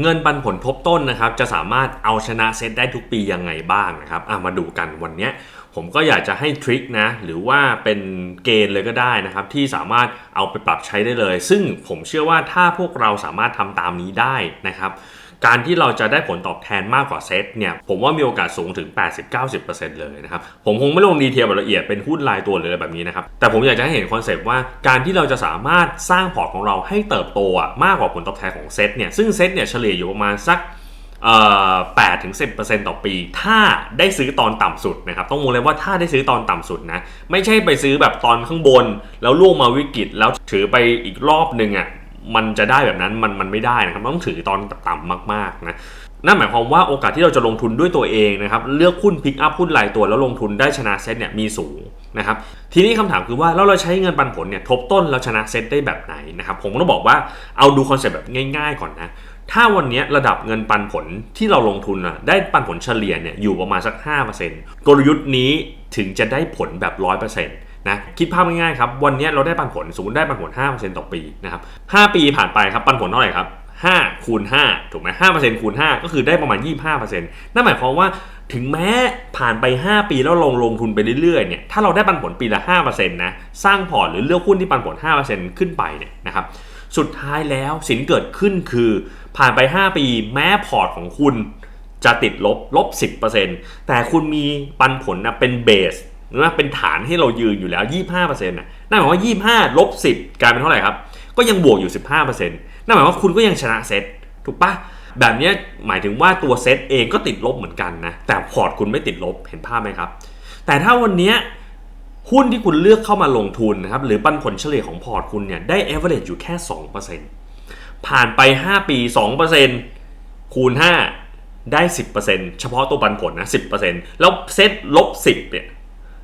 เงินปันผลทบต้นนะครับจะสามารถเอาชนะเซตได้ทุกปียังไงบ้างนะครับอะมาดูกันวันนี้ ผมก็อยากจะให้ทริคนะหรือว่าเป็นเกณฑ์เลยก็ได้นะครับ ที่สามารถเอาไปปรับใช้ได้เลย ซึ่งผมเชื่อว่าถ้าพวกเราสามารถทำตามนี้ได้นะครับ การที่เราจะได้ผลตอบแทนมากกว่าเซตเนี่ยผมว่ามีโอกาสสูงถึง 80-90%เลยนะครับ ผมคงไม่ลงดีเทลแบบละเอียดเป็นหุ้นรายตัวหรืออะไรแบบนี้นะครับ แต่ผมอยากจะให้เห็นคอนเซปต์ว่าการที่เราจะสามารถสร้างพอร์ตของเราให้เติบโตอะมากกว่าผลตอบแทนของเซตเนี่ยซึ่งเซตเนี่ยเฉลี่ยอยู่ประมาณสัก เอ่อ8ถึง10%ต่อปี ถ้าได้ซื้อตอนต่ำสุดนะครับ ต้องมองเลยว่าถ้าได้ซื้อตอนต่ำสุดนะ ไม่ใช่ไปซื้อแบบตอนข้างบน แล้วล่วงมาวิกฤตแล้วถือไปอีกรอบหนึ่งอะ มันจะได้แบบนั้นมันมันไม่ได้นะครับต้องถือตอนต่ำมากๆนะนั่นหมายความว่าโอกาสที่เราจะลงทุนด้วยตัวเองนะครับเลือกหุ้นพิกอัพหุ้นรายตัวแล้วลงทุนได้ชนะเซ็ตเนี่ยมีสูงนะครับทีนี้คำถามคือว่าแล้วเราใช้เงินปันผลเนี่ยทบต้นแล้วชนะเซ็ตได้แบบไหนนะครับผมต้องบอกว่าเอาดูคอนเซ็ปต์แบบง่าย ๆ ก่อนนะถ้าวันนี้ระดับเงินปันผลที่เราลงทุนอะได้ปันผลเฉลี่ยเนี่ยอยู่ประมาณสัก 5%กลยุทธ์นี้ถึงจะได้ผลแบบ 100% นะคิดภาพง่ายๆครับวันนี้เราได้ปันผลสมมติได้ปันผล5%ต่อปีนะครับ5ปีผ่านไปครับปันผลเท่าไหร่ครับ5คูณ5ถูกไหม5%คูณ5ก็คือได้ประมาณ 25%นั่นหมายความว่าถึงแม้ผ่านไป 5 ปีแล้วลงลงทุนไปเรื่อยๆเนี่ยถ้าเราได้ปันผลปีละ5%นะสร้างพอร์ตหรือเลือกหุ้นที่ปันผล 5%ขึ้นไปเนี่ยนะครับสุดท้ายแล้วสิ่งเกิดขึ้นคือ ผ่านไป 5 ปีแม้พอร์ตของคุณจะติดลบลบ 10%แต่คุณมีปันผลนะเป็นเบส หรือว่าเป็นฐานให้เรายืนอยู่แล้ว 25%นะนั่นหมายว่า 25ลบ10 กลายเป็นเท่าไหร่ครับ ก็ยังบวกอยู่ 15%นั่นหมายว่าคุณก็ยังชนะเซตถูกปะแบบนี้หมายถึงว่าตัวเซตเองก็ติดลบเหมือนกันนะ แต่พอร์ตคุณไม่ติดลบเห็นภาพไหมครับ แต่ถ้าวันนี้หุ้นที่คุณเลือกเข้ามาลงทุนนะครับหรือปันผลเฉลี่ยของพอร์ตคุณเนี่ยได้ average อยู่แค่ 2%ผ่านไป 5 ปี 2%คูณ 5 ได้ 10%เฉพาะตัวปันผลนะ 10%แล้วเซตลบ 10เนี่ย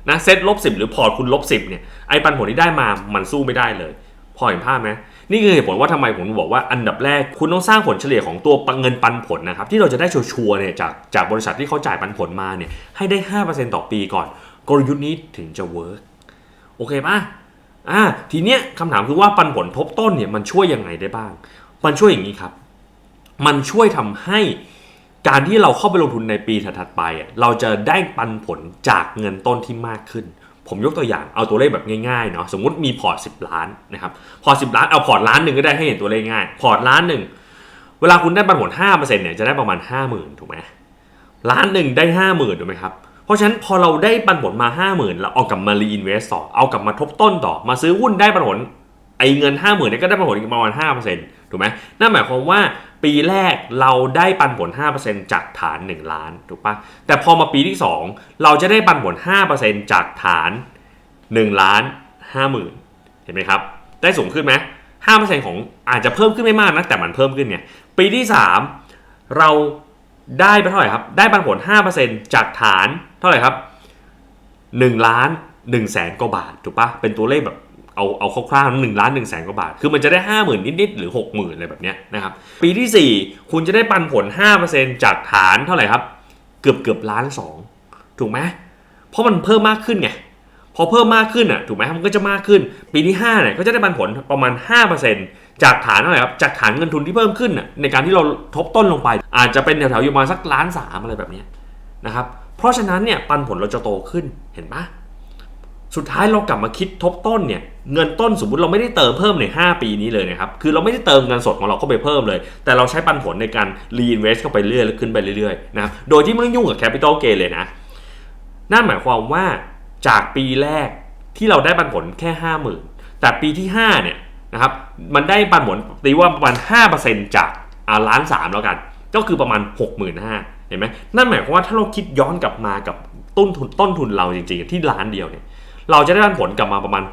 นะเซตลบ10หรือพอร์ตคุณลบ10เนี่ยไอ้ปันผลที่ได้มามันสู้ไม่ได้เลย พอเห็นภาพไหมนี่คือเหตุผลว่าทำไมผมบอกว่าอันดับแรกคุณต้องสร้างผลเฉลี่ยของตัวเงินปันผลนะครับที่เราจะได้ชัวร์เนี่ยจากจากบริษัทที่เขาจ่ายปันผลมาเนี่ยให้ได้ 5%ต่อปีก่อน กลยุทธ์นี้ถึงจะเวิร์กโอเคปะอ่าทีเนี้ยคำถามคือว่าปันผลทบต้นเนี่ยมันช่วยยังไงได้บ้าง มันช่วยอย่างนี้ครับ มันช่วยทำให้ การที่เราเข้าไปลงทุนในปีถัดๆไปอะเราจะได้ปันผลจากเงินต้นที่มากขึ้น ผมยกตัวอย่างเอาตัวเลขแบบง่ายๆเนาะสมมติมีพอร์ต10 ล้านนะครับพอร์ต10 ล้านเอาพอร์ตล้านหนึ่งก็ได้ให้เห็นตัวเลขง่าย พอร์ตล้านหนึ่งเวลาคุณได้ปันผล5%เนี่ยจะได้ประมาณ 50,000ถูกไหมล้านหนึ่งได้ 50,000ถูกไหมครับเพราะฉะนั้นพอเราได้ปันผลมา 50,000เราเอากลับมารีอินเวสต์ต่อเอากลับมาทบต้นต่อ มาซื้อหุ้นได้ปันผลไอ้เงิน 50,000เนี่ยก็ได้ปันผลอีกประมาณ5%ถูกไหมนั่นหมายความว่า ปีแรกเราได้ปันผล 5%จากฐาน 1 ล้านถูกปะแต่พอมาปีที่ 2 เราจะได้ปันผล 5%จากฐาน 1 ล้าน5หมื่นเห็นไหมครับ ได้สูงขึ้นไหม5%ของอาจจะเพิ่มขึ้นไม่มากนะ แต่มันเพิ่มขึ้นไงปีที่ 3 เราได้ไปเท่าไหร่ครับ ได้ปันผล 5%จากฐานเท่าไหร่ครับ 1 ล้าน1แสนกว่าบาทถูกปะเป็นตัวเลขแบบ เอาเอาคร่าวๆหนึ่งล้านหนึ่งแสนกว่าบาท คือมันจะได้ห้าหมื่นนิดๆหรือหกหมื่นอะไรแบบเนี้ยนะครับ ปีที่ 4 คุณจะได้ปันผล 5%จากฐานเท่าไหร่ครับ เกือบเกือบล้านสองถูกไหมเพราะมันเพิ่มมากขึ้นไงพอเพิ่มมากขึ้นอะถูกไหมมันก็จะมากขึ้น ปีที่5เนี่ยก็จะได้ปันผลประมาณ 5%จากฐานเท่าไหร่ครับจากฐานเงินทุนที่เพิ่มขึ้นอะในการที่เราทบต้นลงไป อาจจะเป็นแถวๆอยู่ประมาณสักล้านสามอะไรแบบนี้นะครับเพราะฉะนั้นเนี่ยปันผลเราจะโตขึ้นเห็นปะ สุดท้ายเรากลับมาคิดทบต้นเนี่ยเงินต้นสมมติเราไม่ได้เติมเพิ่มใน 5 ปีนี้เลยนะครับ คือเราไม่ได้เติมเงินสดของเราเข้าไปเพิ่มเลย แต่เราใช้ปันผลในการ reinvest เข้าไปเรื่อยๆขึ้นไปเรื่อยๆนะครับโดยที่ไม่ต้องยุ่งกับ capital gain เลยนะ นั่นหมายความว่าจากปีแรกที่เราได้ปันผลแค่ 50,000 แต่ปีที่ 5 เนี่ยนะครับ มันได้ปันผลตีว่าประมาณ 5%จากอ่าล้านสามแล้วกัน ก็คือประมาณ 65,000เห็นไหมนั่นหมายความว่าถ้าเราคิดย้อนกลับมากับต้นทุนต้นทุนเราจริงๆ ที่ล้านเดียวเนี่ย เราจะได้ปันผลกลับมาประมาณ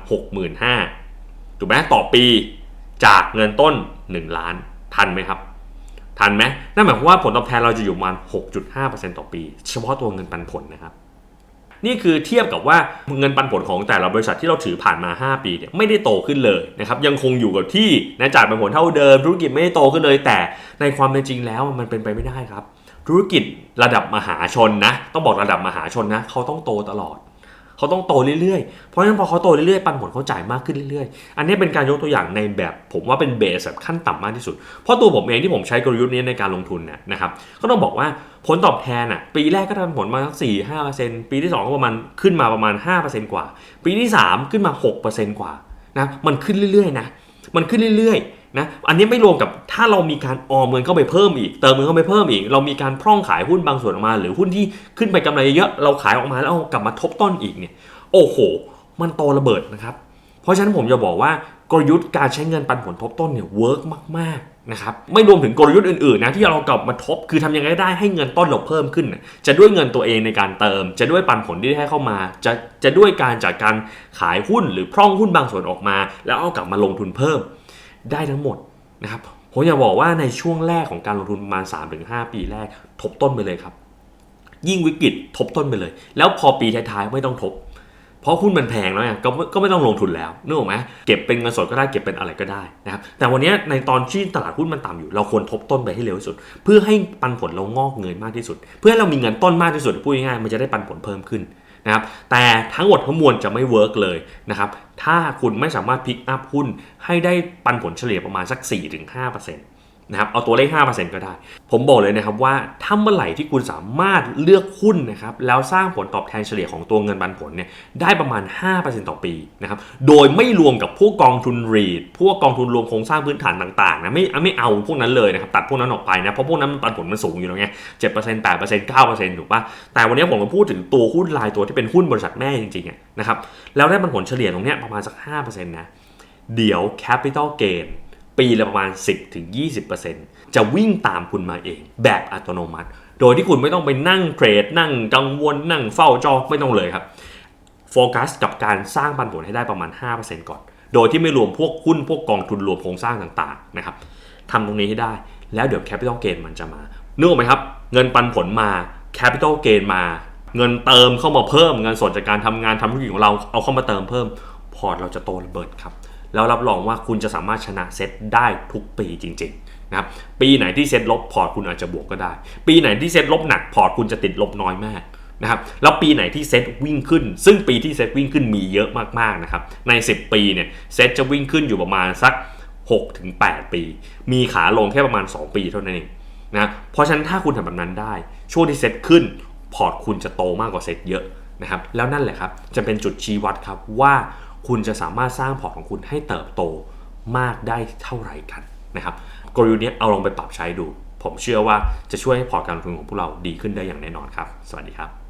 65,000ถูกไหมต่อปีจากเงินต้น 1 ล้านทันไหมครับ ทันไหมนั่นหมายความว่าผลตอบแทนเราจะอยู่ประมาณ 6.5%ต่อปี เฉพาะตัวเงินปันผลนะครับ นี่คือเทียบกับว่าเงินปันผลของแต่ละบริษัทที่เราถือผ่านมา 5 ปีเนี่ยไม่ได้โตขึ้นเลยนะครับยังคงอยู่กับที่นะจ่ายปันผลเท่าเดิม ธุรกิจไม่ได้โตขึ้นเลย แต่ในความเป็นจริงแล้วมันเป็นไปไม่ได้ครับ ธุรกิจระดับมหาชนนะต้องบอกระดับมหาชนนะเขาต้องโตตลอด เขาต้องโตเรื่อยๆ เพราะฉะนั้นพอเขาโตเรื่อยๆ ปันผลเขาจ่ายมากขึ้นเรื่อยๆ อันนี้เป็นการยกตัวอย่างในแบบผมว่าเป็นเบสแบบขั้นต่ำมากที่สุด เพราะตัวผมเองที่ผมใช้กลยุทธ์นี้ในการลงทุนเนี่ยนะครับ ก็ต้องบอกว่าผลตอบแทนอะปีแรกก็ทำผลมาสักสี่ห้าเปอร์เซ็นต์ปีที่สองก็ประมาณขึ้นมาประมาณห้าเปอร์เซ็นต์กว่า ปีที่สามขึ้นมาหกเปอร์เซ็นต์กว่านะมันขึ้นเรื่อยๆนะมันขึ้นเรื่อยๆ นะอันนี้ไม่รวมกับถ้าเรามีการออมเงินเข้าไปเพิ่มอีก เติมเงินเข้าไปเพิ่มอีก เรามีการพร่องขายหุ้นบางส่วนออกมา หรือหุ้นที่ขึ้นไปกำไรเยอะเราขายออกมาแล้วกลับมาทบต้นอีกเนี่ยโอ้โห มันโตระเบิดนะครับ เพราะฉะนั้นผมจะบอกว่ากลยุทธ์การใช้เงินปันผลทบต้นเนี่ยเวิร์กมากๆนะครับไม่รวมถึงกลยุทธ์อื่นๆนะที่เรากลับมาทบคือทำยังไงได้ให้เงินต้นเราเพิ่มขึ้น จะด้วยเงินตัวเองในการเติม จะด้วยปันผลที่ได้ให้เข้ามา จะจะด้วยการจากการขายหุ้นหรือพร่องหุ้นบางส่วนออกมา แล้วเอากลับมาลงทุนเพิ่ม ได้ทั้งหมดนะครับผมอยากบอกว่าในช่วงแรกของการลงทุนประมาณ 3-5 ปีแรก ทบต้นไปเลยครับ ยิ่งวิกฤตทบต้นไปเลย แล้วพอปีท้ายๆไม่ต้องทบ เพราะหุ้นมันแพงแล้วไงก็ก็ไม่ต้องลงทุนแล้วนึกออกไหมเก็บเป็นเงินสดก็ได้เก็บเป็นอะไรก็ได้นะครับแต่วันนี้ในตอนที่ตลาดหุ้นมันต่ำอยู่ เราควรทบต้นไปให้เร็วที่สุด เพื่อให้ปันผลเรางอกเงยมากที่สุด เพื่อให้เรามีเงินต้นมากที่สุดพูดง่ายๆมันจะได้ปันผลเพิ่มขึ้น นะครับแต่ทั้งหมดทั้งมวลจะไม่เวิร์กเลยนะครับถ้าคุณไม่สามารถพิกอัพหุ้นให้ได้ปันผลเฉลี่ยประมาณสัก 4-5% นะครับเอาตัวเลข 5%ก็ได้ ผมบอกเลยนะครับว่าถ้าเมื่อไหร่ที่คุณสามารถเลือกหุ้นนะครับแล้วสร้างผลตอบแทนเฉลี่ยของตัวเงินปันผลเนี่ยได้ประมาณ 5%ต่อปีนะครับโดยไม่รวมกับพวกกองทุนรีดพวกกองทุนรวมโครงสร้างพื้นฐานต่างๆนะไม่ไม่เอาพวกนั้นเลยนะครับตัดพวกนั้นออกไปนะเพราะพวกนั้นปันผลมันสูงอยู่แล้วไงเจ็ดเปอร์เซ็นต์แปดเปอร์เซ็นต์เก้าเปอร์เซ็นต์ถูกปะแต่วันนี้ผมมาพูดถึงตัวหุ้นรายตัวที่เป็นหุ้นบริษัทแม่จริงๆนะครับแล้วได้ปันผลเฉลี่ยตรงเนี้ยประมาณสัก5%นะเดี๋ยว capital gain ปีละประมาณ 10-20%จะวิ่งตามคุณมาเอง แบบอัตโนมัติ โดยที่คุณไม่ต้องไปนั่งเทรด นั่งกังวล นั่งเฝ้าจอไม่ต้องเลยครับ โฟกัสกับการสร้างปันผลให้ได้ประมาณ 5%ก่อน โดยที่ไม่รวมพวกหุ้นพวกกองทุนรวมโครงสร้างต่างๆนะครับทำตรงนี้ให้ได้ แล้วเดี๋ยว Capital Gain มันจะมานึกออกไหมครับ เงินปันผลมา Capital Gain มา เงินเติมเข้ามาเพิ่ม เงินสดจากการทำงานทำธุรกิจของเราเอาเข้ามาเติมเพิ่ม พอร์ตเราจะโตระเบิดครับ แล้วรับรองว่าคุณจะสามารถชนะเซตได้ทุกปีจริงๆนะครับปีไหนที่เซตลบพอร์ตคุณอาจจะบวกก็ได้ ปีไหนที่เซตลบหนักพอร์ตคุณจะติดลบน้อยมากนะครับแล้วปีไหนที่เซตวิ่งขึ้น ซึ่งปีที่เซตวิ่งขึ้นมีเยอะมากๆนะครับใน 10 ปีเนี่ยเซตจะวิ่งขึ้นอยู่ประมาณสัก 6-8 ปี มีขาลงแค่ประมาณ 2 ปีเท่านั้นเองนะเพราะฉะนั้นถ้าคุณทำแบบนั้นได้ ช่วงที่เซตขึ้น พอร์ตคุณจะโตมากกว่าเซตเยอะนะครับแล้วนั่นแหละครับจะเป็นจุดชี้วัดครับว่า คุณจะสามารถสร้างพอร์ตของคุณให้เติบโตมากได้เท่าไหร่กันนะครับกลยุทธ์นี้เอาลองไปปรับใช้ดู ผมเชื่อว่าจะช่วยให้พอร์ตการลงทุนของพวกเราดีขึ้นได้อย่างแน่นอนครับ สวัสดีครับ